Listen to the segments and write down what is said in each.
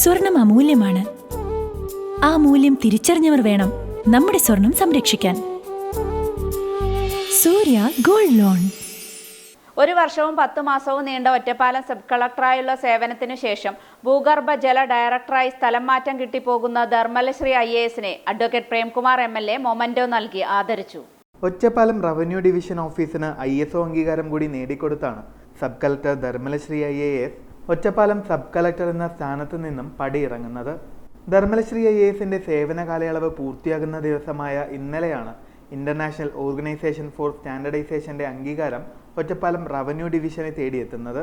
സ്വർണം അമൂല്യമാണ്. ആ മൂല്യം തിരിച്ചറിഞ്ഞവർ വേണം നമ്മുടെ സ്വർണം സംരക്ഷിക്കാൻ. Surya gold loan. ഒരു വർഷവും പത്തു മാസവും നീണ്ട ഒറ്റപ്പാലം സബ് കളക്ടറായുള്ള സേവനത്തിനു ശേഷം ഭൂഗർഭ ജല ഡയറക്ടറായി സ്ഥലം മാറ്റം കിട്ടിപ്പോകുന്ന ധർമ്മലശ്രീ ഐ എ എസിനെ advocate Premkumar M L A memento നൽകി ആദരിച്ചു. ഒറ്റപ്പാലം റവന്യൂ ഡിവിഷൻ ഓഫീസിന് ഐ എസ് ഒ അംഗീകാരം കൂടി നേടിക്കൊടുത്താണ് sub collector Dharmalashree I A S Ottapalam sub collector എന്ന സ്ഥാനത്ത് നിന്നും പടിയിറങ്ങുന്നത്. ധർമ്മലശ്രീ ഐ എസിന്റെ സേവന കാലയളവ് പൂർത്തിയാകുന്ന ദിവസമായ ഇന്നലെയാണ് ഇന്റർനാഷണൽ ഓർഗനൈസേഷൻ ഫോർ സ്റ്റാൻഡർഡൈസേഷന്റെ അംഗീകാരം ഒറ്റപ്പാലം റവന്യൂ ഡിവിഷനെ തേടിയെത്തുന്നത്.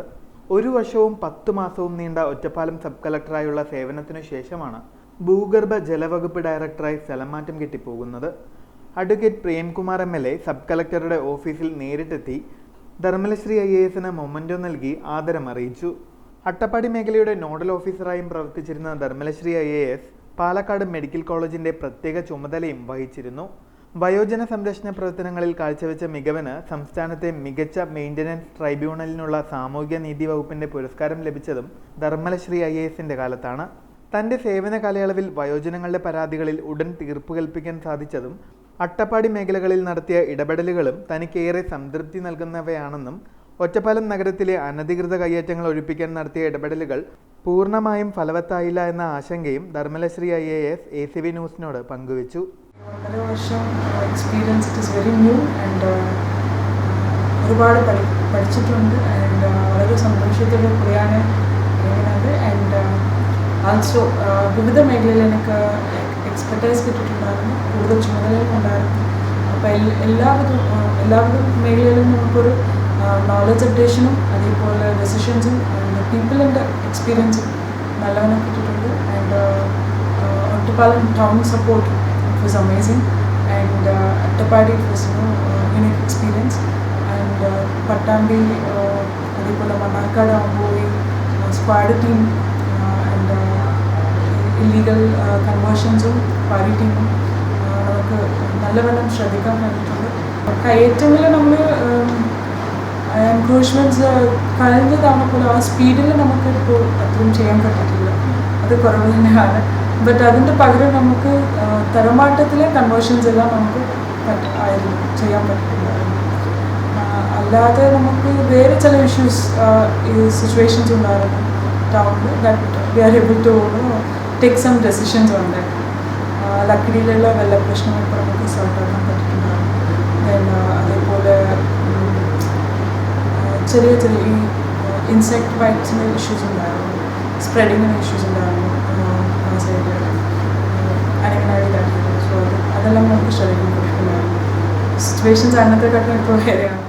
ഒരു വർഷവും പത്ത് മാസവും നീണ്ട ഒറ്റപ്പാലം സബ് കളക്ടറായുള്ള സേവനത്തിനു ശേഷമാണ് ഭൂഗർഭ ജലവകുപ്പ് ഡയറക്ടറായി സ്ഥലം മാറ്റം കിട്ടിപ്പോകുന്നത്. Advocate Premkumar M L A sub കളക്ടറുടെ ഓഫീസിൽ നേരിട്ടെത്തി ധർമ്മലശ്രീ ഐ എ എസിന് മൊമന്റോ നൽകി ആദരം അറിയിച്ചു അട്ടപ്പാടി മേഖലയുടെ നോഡൽ ഓഫീസറായും പ്രവർത്തിച്ചിരുന്ന Dharmalashree I A S Palakkad medical കോളേജിന്റെ പ്രത്യേക ചുമതലയും വഹിച്ചിരുന്നു. വയോജന സംരക്ഷണ പ്രവർത്തനങ്ങളിൽ കാഴ്ചവെച്ച മികവിന് സംസ്ഥാനത്തെ മികച്ച മെയിന്റനൻസ് ട്രൈബ്യൂണലിനുള്ള സാമൂഹിക നീതി വകുപ്പിന്റെ പുരസ്കാരം ലഭിച്ചതും ധർമ്മലശ്രീ ഐ എ എസിന്റെ കാലത്താണ്. തന്റെ സേവന കാലയളവിൽ വയോജനങ്ങളുടെ പരാതികളിൽ ഉടൻ തീർപ്പ് കൽപ്പിക്കാൻ സാധിച്ചതും അട്ടപ്പാടി മേഖലകളിൽ നടത്തിയ ഇടപെടലുകളും തനിക്കേറെ സംതൃപ്തി നൽകുന്നവയാണെന്നും ഒറ്റപ്പാലം നഗരത്തിലെ അനധികൃത കയ്യേറ്റങ്ങൾ ഒഴിപ്പിക്കാൻ നടത്തിയ ഇടപെടലുകൾ പൂർണമായും ഫലവത്തായില്ല എന്ന ആശങ്കയും Dharmalashree I A S A C V ന്യൂസിനോട് പങ്കുവച്ചു. Experience it very new and ഒരുപാട് പഠി പഠിച്ചിട്ടുണ്ട് ആൻഡ് വളരെ സന്തോഷത്തോടെ കൂടിയാണ് ഇരിക്കുന്നത് ആൻഡ് ആൾസോ വിവിധ മേഖലയിൽ എനിക്ക് എക്സ്പെർട്ടൈസ് കിട്ടിയിട്ടുണ്ടായിരുന്നു കൂടുതൽ ചുമതലയും ഉണ്ടായിരുന്നു. അപ്പോൾ എല്ലാവിധ എല്ലാവിധ മേഖലയിലും നമുക്കൊരു നോളജ് അപ്ഡേഷനും അതേപോലെ ഡെസിഷൻസും ആൻഡ് പീപ്പിളിന്റെ എക്സ്പീരിയൻസും നല്ലവണ്ണം കിട്ടിയിട്ടുണ്ട്. And Ottapalam town support it was amazing. And Attappadi it was was unique experience and Pattambi അതേപോലെ മണ്ണാർക്കാട് ആകുമ്പോൾ ഈ സ്ക്വാഡ് ടീം ആൻഡ് ഇല്ലീഗൽ കൺവേർഷൻസും പാരി ടീമും നമുക്ക് നല്ലവണ്ണം ശ്രദ്ധിക്കാൻ കഴിഞ്ഞിട്ടുണ്ട്. കയറ്റങ്ങളിൽ നമ്മൾ എൻക്രോച്ച്മെൻറ്റ്സ് കഴിഞ്ഞ തവണ പോലെ ആ സ്പീഡിൽ നമുക്ക് ഇപ്പോൾ അത്രയും ചെയ്യാൻ പറ്റിയിട്ടില്ല അത് കുറവ് തന്നെയാണ് ബട്ട് അതിൻ്റെ പകരം നമുക്ക് ആ, തരമാറ്റത്തിലെ കൺവേർഷൻസ് എല്ലാം നമുക്ക് പറ്റ ആയിരുന്നു ചെയ്യാൻ പറ്റില്ലായിരുന്നു ആ, അല്ലാതെ നമുക്ക് വേറെ ചില ഇഷ്യൂസ് ഈ സിറ്റുവേഷൻസ് ഉണ്ടായിരുന്നു ടൗണിൽ that we are able to take some decisions ഉണ്ട് ലക്കിടിയിലുള്ള വെള്ള പ്രശ്നം ഇപ്പോൾ നമുക്ക് സോൾവ് ആക്കാൻ ചെറിയ ചെറിയ ഈ ഇൻസെക്ട് ബൈറ്റ്സിന്റെ ഇഷ്യൂസ് ഉണ്ടായിരുന്നു സ്പ്രെഡിങ്ങിന് ഇഷ്യൂസ് ഉണ്ടായിരുന്നു ആ സൈഡിൽ അനങ്ങനാടി സോ അത് അതെല്ലാം നമുക്ക് ശ്രദ്ധിക്കുന്നുണ്ടായിരുന്നു സിറ്റുവേഷൻസ് അന്നത്തെ കാട്ടും ഇപ്പോൾ വേറെയാണ്.